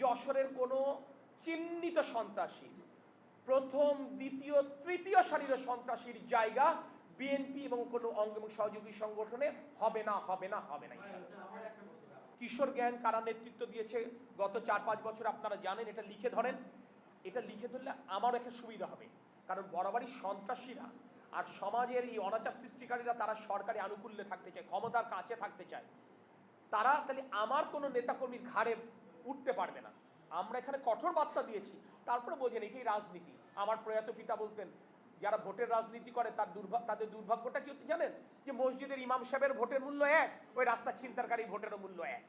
যশোরের কোনো চিহ্নিত সন্ত্রাসী। প্রথম, দ্বিতীয়, তৃতীয় সারির সন্ত্রাসীর জায়গা বিএনপি এবং কোনো অঙ্গ এবং সহযোগী সংগঠনে হবে না হবে না হবে না কিশোর জ্ঞান কারা নেতৃত্ব দিয়েছে, গত চার, পাঁচ বছর আপনারা জানেন, এটা লিখে ধরেন। এটা লিখে ধরলে আমার একটা সুবিধা হবে। কারণ বরাবরই সন্ত্রাসীরা আর সমাজের এই অনাচার সৃষ্টিকারীরা তারা সরকারি আনুকূল্যে থাকতে চায়, ক্ষমতার কাছে থাকতে চায়। তারা তাহলে আমার কোনো নেতাকর্মীর ঘাড়ে উঠতে পারবে না। আমরা এখানে কঠোর বার্তা দিয়েছি, তারপরে বোঝেন এটাই রাজনীতি। আমার প্রয়াত পিতা বলতেন, যারা ভোটের রাজনীতি করে, তার দুর্ভাগ্য তাদের দুর্ভাগ্যটা কি জানেন? যে মসজিদের ইমাম সাহেবের ভোটের মূল্য এক, ওই রাস্তা ছিনতারকারী ভোটেরও মূল্য এক।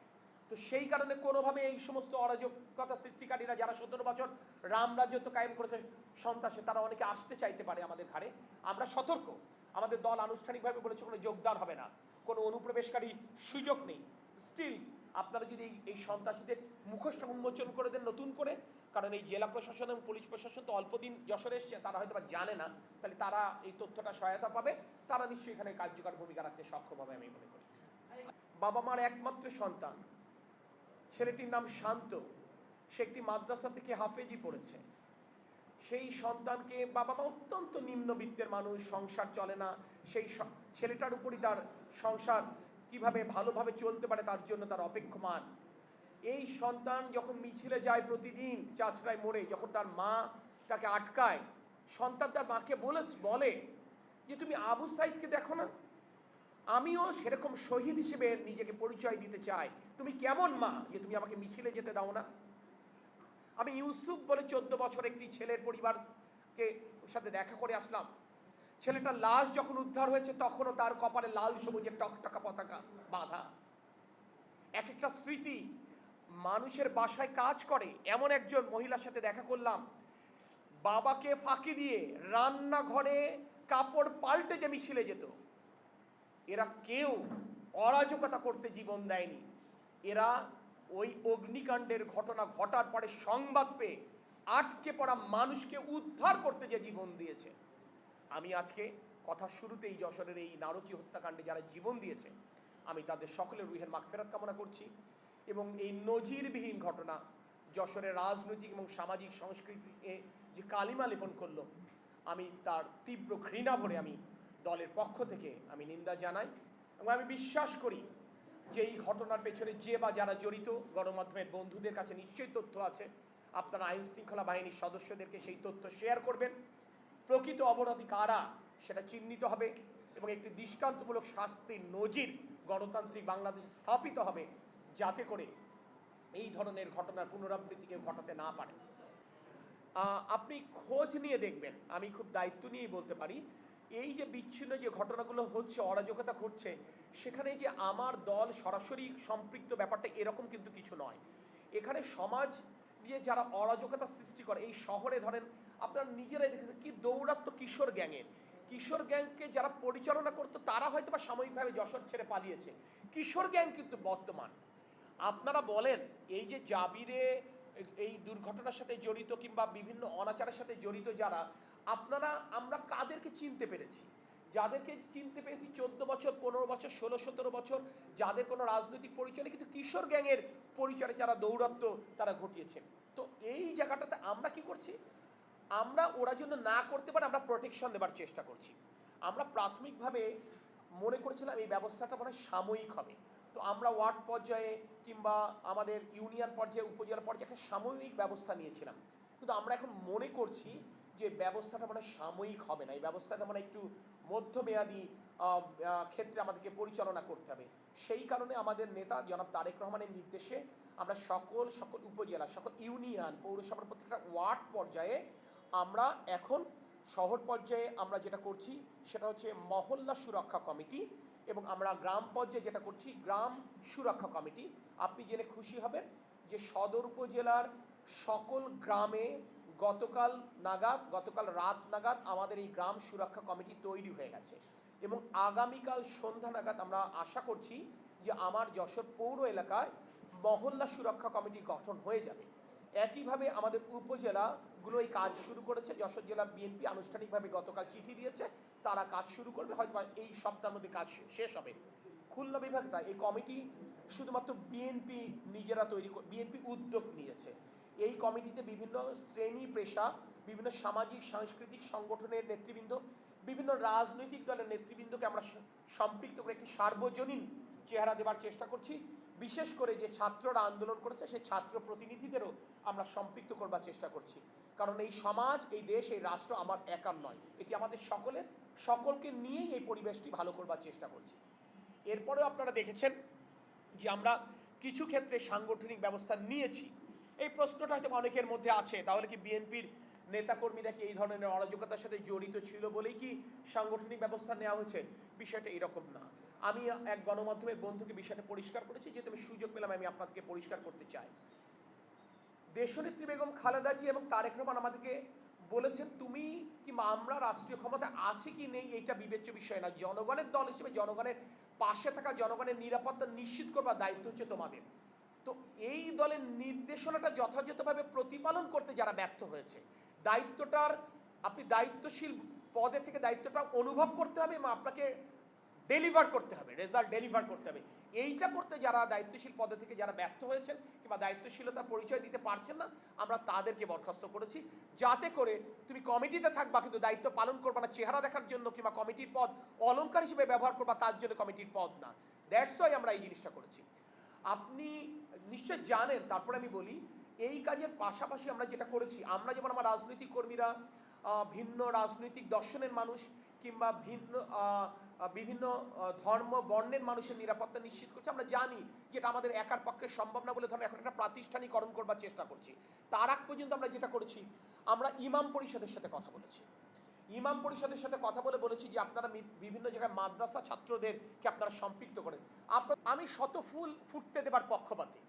তো সেই কারণে কোনোভাবে এই সমস্ত অরাজকতা সৃষ্টিকারীরা যারা সতেরো বছর রাম রাজ্যত্ব কায়েম করেছে, সন্ত্রাসে, তারা অনেকে আসতে চাইতে পারে আমাদের ঘাড়ে। আমরা সতর্ক। আমাদের দল আনুষ্ঠানিকভাবে বলেছে কোনো যোগদান হবে না। কোনো অনুপ্রবেশকারী সুযোগ নেই। স্টিল আপনারা যদি এই- সন্ত্রাসীদের মুখোশটা উন্মোচন করে দেন নতুন করে, কারণ এই জেলা প্রশাসন এবং পুলিশ প্রশাসন তো অল্প দিন যশোরে এসছে, তারা হয়তো জানে না, তাহলে তারা এই তথ্যটা সহায়তা পাবে। তারা নিশ্চয়ই এখানে কার্যকর ভূমিকা রাখতে সক্ষম হবে আমি মনে করি। বাবা মার একমাত্র সন্তান। ছেলেটির নাম শান্ত। সে একটি মাদ্রাসা থেকে হাফেজি পড়েছে। সেই সন্তানকে বাবা মা অত্যন্ত নিম্নবিত্তের মানুষ, সংসার চলে না। সেই ছেলেটার উপরই তার সংসার কীভাবে ভালোভাবে চলতে পারে তার জন্য তার অপেক্ষমান। এই সন্তান যখন মিছিলে যায় প্রতিদিন, চাচড়ায় মোড়ে যখন তার মা তাকে আটকায়, সন্তান তার মাকে বলে বলে যে, তুমি আবু সাইদকে দেখো না? আমিও সেরকম শহীদ হিসেবে নিজেকে পরিচয় দিতে চাই। তুমি কেমন মা যে, তুমি আমাকে মিছিলে যেতে দাও না? আমি ইউসুফ বলে চোদ্দ বছর একটি ছেলের পরিবারকে সাথে দেখা করে আসলাম। ছেলেটার লাশ যখন উদ্ধার হয়েছে, তখনও তার কপালে লাল সবুজের টকটকা পতাকা বাঁধা। এক একটা স্মৃতি মানুষের বাসায় কাজ করে। এমন একজন মহিলার সাথে দেখা করলাম। বাবাকে ফাঁকি দিয়ে রান্নাঘরে কাপড় পাল্টে যে মিছিলে যেত। এরা কেউ অরাজকতা করতে জীবন দেয়নি। এরা ওই অগ্নিকাণ্ডের ঘটনা ঘটার পরে সংবাদ পেয়ে আটকে পড়া মানুষকে উদ্ধার করতে যে জীবন দিয়েছে। আমি আজকে কথা শুরুতেই যশোরের এই নারকী হত্যাকাণ্ডে যারা জীবন দিয়েছে, আমি তাদের সকলের রুহের মাগফেরাত কামনা করছি এবং এই নজিরবিহীন ঘটনা যশোরের রাজনৈতিক এবং সামাজিক সংস্কৃতিকে যে কালিমা লেপন করল, আমি তার তীব্র ঘৃণা ভরে আমি দলের পক্ষ থেকে আমি নিন্দা জানাই এবং আমি বিশ্বাস করি যে এই ঘটনার পেছনে যে বা যারা জড়িত, গণমাধ্যমের বন্ধুদের কাছে নিশ্চয়ই তথ্য আছে। আপনারা আইন শৃঙ্খলা বাহিনীর সদস্যদেরকে সেই তথ্য শেয়ার করবেন। প্রকৃত অপরাধী কারা? সেটা চিহ্নিত হবে এবং একটি দৃষ্টান্তমূলক শাস্তির নজির গণতান্ত্রিক বাংলাদেশে স্থাপিত হবে যাতে করে এই ধরনের ঘটনার পুনরাবৃত্তি কেউ ঘটাতে না পারে। আপনি খোঁজ নিয়ে দেখবেন, আমি খুব দায়িত্ব নিয়েই বলতে পারি, এই যে বিচ্ছিন্ন যে ঘটনাগুলো হচ্ছে, অরাজকতা ঘটছে, সেখানে যে আমার দল সরাসরি সম্পৃক্ত ব্যাপারটা এরকম কিন্তু কিছু নয়। এখানে সমাজ দিয়ে যারা অরাজকতা সৃষ্টি করে, এই শহরে ধরেন আপনারা নিজেরাই দেখেছেন কি দৌরাত্ম কিশোর গ্যাংয়ের কিশোর গ্যাংকে যারা পরিচালনা করতো, তারা হয়তো বা সাময়িকভাবে যশোর ছেড়ে পালিয়েছে। কিশোর গ্যাং কিন্তু বর্তমান। আপনারা বলেন, এই যে জাবিরে, এই দুর্ঘটনার সাথে জড়িত কিংবা বিভিন্ন অনাচারের সাথে জড়িত যারা, আপনারা, আমরা কাদেরকে চিনতে পেরেছি? যাদেরকে চিনতে পেরেছি চোদ্দ বছর, পনেরো বছর, ষোলো, সতেরো বছর, যাদের কোনো রাজনৈতিক পরিচয় কিন্তু কিশোর গ্যাংয়ের পরিচয়ে যারা দৌরত্ব তারা ঘটিয়েছেন। তো এই জায়গাটাতে আমরা কি করছি? আমরা ওরা জন্য না করতে পারে, আমরা প্রোটেকশন দেবার চেষ্টা করছি। আমরা প্রাথমিকভাবে মনে করেছিলাম এই ব্যবস্থাটা মনে সাময়িক হবে। তো আমরা ওয়ার্ড পর্যায়ে কিংবা আমাদের ইউনিয়ন পর্যায়ে, উপজেলা পর্যায়ে একটা সাময়িক ব্যবস্থা নিয়েছিলাম। কিন্তু আমরা এখন মনে করছি যে ব্যবস্থাটা মানে সাময়িক হবে না। এই ব্যবস্থাটা মানে একটু মধ্যমেয়াদী ক্ষেত্রে আমাদেরকে পরিচালনা করতে হবে। সেই কারণে আমাদের নেতা জনাব তারেক রহমানের নির্দেশে আমরা সকল সকল উপজেলা, সকল ইউনিয়ন, পৌরসভার প্রত্যেকটা ওয়ার্ড পর্যায়ে আমরা এখন শহর পর্যায়ে আমরা যেটা করছি, সেটা হচ্ছে মহল্লা সুরক্ষা কমিটি এবং আমরা গ্রাম পর্যায়ে যেটা করছি, গ্রাম সুরক্ষা কমিটি। আপনি জেনে খুশি হবেন যে সদর উপজেলার সকল গ্রামে গতকাল নাগাদ, গতকাল রাত নাগাদ আমাদের এই গ্রাম সুরক্ষা কমিটি তৈরি হয়ে গেছে এবং আগামীকাল সন্ধ্যা নাগাদ আমরা আশা করছি যে আমার যশোর পৌর এলাকায় মহল্লা সুরক্ষা কমিটি গঠন হয়ে যাবে। একইভাবে আমাদের উপজেলাগুলো এই কাজ শুরু করেছে। যশোর জেলা বিএনপি আনুষ্ঠানিকভাবে গতকাল চিঠি দিয়েছে, তারা কাজ শুরু করবে, হয়তো এই সপ্তাহের মধ্যে কাজ শেষ হবে। খুলনা বিভাগ তাই, এই কমিটি শুধুমাত্র বিএনপি নিজেরা তৈরি বিএনপি উদ্যোগ নিয়েছে। এই কমিটিতে বিভিন্ন শ্রেণি পেশা, বিভিন্ন সামাজিক, সাংস্কৃতিক সংগঠনের নেতৃবৃন্দ, বিভিন্ন রাজনৈতিক দলের নেতৃবৃন্দকে আমরা সম্পৃক্ত করে একটি সার্বজনীন চেহারা দেবার চেষ্টা করছি। বিশেষ করে যে ছাত্ররা আন্দোলন করেছে, সেই ছাত্র প্রতিনিধিদেরও আমরা সম্পৃক্ত করবার চেষ্টা করছি। কারণ এই সমাজ, এই দেশ, এই রাষ্ট্র আমার একার নয়। এটি আমাদের সকলের, সকলকে নিয়েই এই পরিবেশটি ভালো করবার চেষ্টা করছি। এরপরেও আপনারা দেখেছেন যে আমরা কিছু ক্ষেত্রে সাংগঠনিক ব্যবস্থা নিয়েছি। এই প্রশ্নটা হয়তো অনেকের মধ্যে আছে। তাহলে কি বিএনপির নেতাকর্মীরা কি এই ধরনের অরাজকতার সাথে জড়িত ছিল বলেই কি সাংগঠনিক ব্যবস্থা নেওয়া হয়েছে? বিষয়টা এরকম না। আমি এক গণমাধ্যমের বন্ধুকে বিষয়টা পরিষ্কার করেছি, যেহেতু আমি সুযোগ পেলাম, আমি আপনাদেরকে পরিষ্কার করতে চাই। দেশনেত্রী বেগম খালেদা জি এবং তারেক রহমান আমাদেরকে বলেছেন, তুমি কি আমরা রাষ্ট্রীয় ক্ষমতা আছে কি নেই এটা বিবেচ্য বিষয় না। জনগণের দল হিসেবে জনগণের পাশে থাকা, জনগণের নিরাপত্তা নিশ্চিত করবার দায়িত্ব হচ্ছে তোমাদের। তো এই দলের নির্দেশনাটা যথাযথভাবে প্রতিপালন করতে যারা ব্যর্থ হয়েছে, দায়িত্বটার, আপনি দায়িত্বশীল পদে থেকে দায়িত্বটা অনুভব করতে হবে এবং আপনাকে ডেলিভার করতে হবে রেজাল্ট ডেলিভার করতে হবে। এইটা করতে যারা দায়িত্বশীল পদে থেকে যারা ব্যর্থ হয়েছেন কিংবা দায়িত্বশীলতার পরিচয় দিতে পারছেন না, আমরা তাদেরকে বরখাস্ত করেছি। যাতে করে তুমি কমিটিতে থাকবা, কিন্তু দায়িত্ব পালন করবা না, চেহারা দেখার জন্য কিংবা কমিটির পদ অলংকার হিসেবে ব্যবহার করবা, তার জন্য কমিটির পদ না। দ্যাটস ওয়াই আমরা এই জিনিসটা করেছি। আপনি নিশ্চয় জানেন, তারপরে আমি বলি, এই কাজের পাশাপাশি আমরা যেটা করেছি, আমরা যেমন আমার রাজনৈতিক কর্মীরা ভিন্ন রাজনৈতিক দর্শনের মানুষ কিংবা ভিন্ন বিভিন্ন ধর্ম, বর্ণের মানুষের নিরাপত্তা নিশ্চিত করছি। আমরা জানি যেটা আমাদের একার পক্ষে সম্ভব না বলে ধরুন এখন একটা প্রাতিষ্ঠানিকরণ করবার চেষ্টা করছি। তার আগ পর্যন্ত আমরা যেটা করেছি, আমরা ইমাম পরিষদের সাথে কথা বলেছি। ইমাম পরিষদের সাথে কথা বলে বলেছি যে আপনারা বিভিন্ন জায়গায় মাদ্রাসা ছাত্রদেরকে আপনারা সম্পৃক্ত করেন। আপনার আমি শত ফুল ফুটতে দেবার পক্ষপাতী।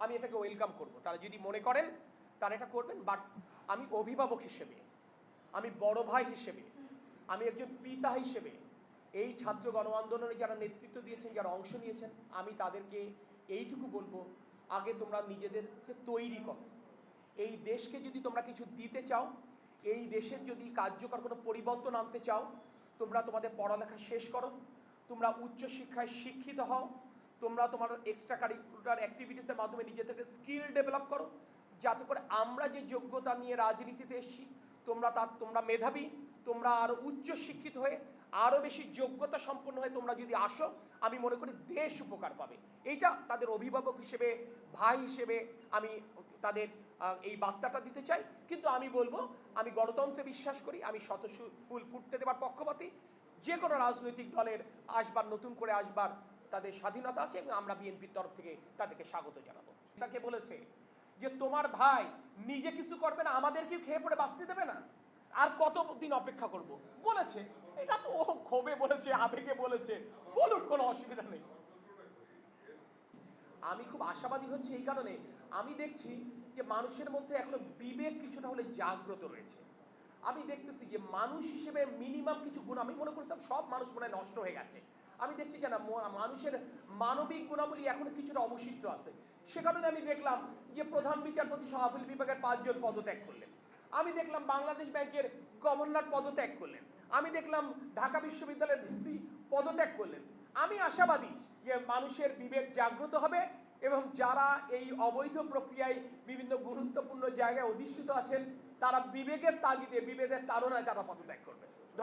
আমি এটাকে ওয়েলকাম করব। তারা যদি মনে করেন, তারা এটা করবেন, বাট আমি অভিভাবক হিসেবে, আমি বড় ভাই হিসেবে, আমি একজন পিতা হিসেবে এই ছাত্র গণ আন্দোলনে যারা নেতৃত্ব দিয়েছেন, যারা অংশ নিয়েছেন, আমি তাদেরকে এইটুকু বলব, আগে তোমরা নিজেদেরকে তৈরি করো। এই দেশকে যদি তোমরা কিছু দিতে চাও, এই দেশের যদি কার্যকর কোনো পরিবর্তন আনতে চাও, তোমরা তোমাদের পড়ালেখা শেষ করো, তোমরা উচ্চ শিক্ষায় শিক্ষিত হও, তোমরা তোমার এক্সট্রা কারিকুলার অ্যাক্টিভিটিসের মাধ্যমে নিজেদেরকে স্কিল ডেভেলপ করো, যাতে করে আমরা যে যোগ্যতা নিয়ে রাজনীতিতে এসেছি তোমরা তার তোমরা মেধাবী, তোমরা আরও উচ্চ শিক্ষিত হয়ে আরও বেশি যোগ্যতা সম্পন্ন হয়ে তোমরা যদি আসো, আমি মনে করি দেশ উপকার পাবে। এইটা তাদের অভিভাবক হিসেবে, ভাই হিসেবে আমি তাদের এই বার্তাটা দিতে চাই। কিন্তু আমি বলব, আমি গণতন্ত্রে বিশ্বাস করি, আমি শত ফুল ফুটতে দেবার পক্ষপাতী। যে কোনো রাজনৈতিক দলের আসবার, নতুন করে আসবার তাদের স্বাধীনতা আছে এবং আমরা বিএনপির তরফ থেকে তাদেরকে স্বাগত জানাব। তাকে বলেছে যে তোমার ভাই নিজে কিছু করবে না, আমাদেরকেও খেয়ে পড়ে বাঁচতে দেবে না। আর কত দিন অপেক্ষা করব? বলেছে, এটা তো ও ক্ষোভে বলেছে, আবেগে বলেছে, বলুন কোনো অসুবিধা নেই। আমি খুব আশাবাদী হচ্ছে এই কারণে। আমি দেখছি যে মানুষের মধ্যে এখনও বিবেক কিছুটা হলে জাগ্রত রয়েছে। আমি দেখতেছি যে মানুষ হিসেবে মিনিমাম কিছু গুণ, আমি মনে করছিলাম সব মানুষ মনে নষ্ট হয়ে গেছে। আমি দেখছি যে না মানুষের মানবিক গুণাবলী এখনও কিছুটা অবশিষ্ট আছে। সে কারণে আমি দেখলাম যে প্রধান বিচারপতি সভাপতি বিভাগের পাঁচজন পদত্যাগ করলেন। আমি দেখলাম বাংলাদেশ ব্যাংকের গভর্নর পদত্যাগ করলেন। আমি দেখলাম ঢাকা বিশ্ববিদ্যালয়ের ভিসি পদত্যাগ করলেন। আমি আশাবাদী যে মানুষের বিবেক জাগ্রত হবে এবং যারা এই অবৈধ প্রক্রিয়ায় বিভিন্ন গুরুত্বপূর্ণ জায়গায় অধিষ্ঠিত আছেন, তারা বিবেকের তাগিদে বিবেকের তাড়নায় তারা পদত্যাগ করবে।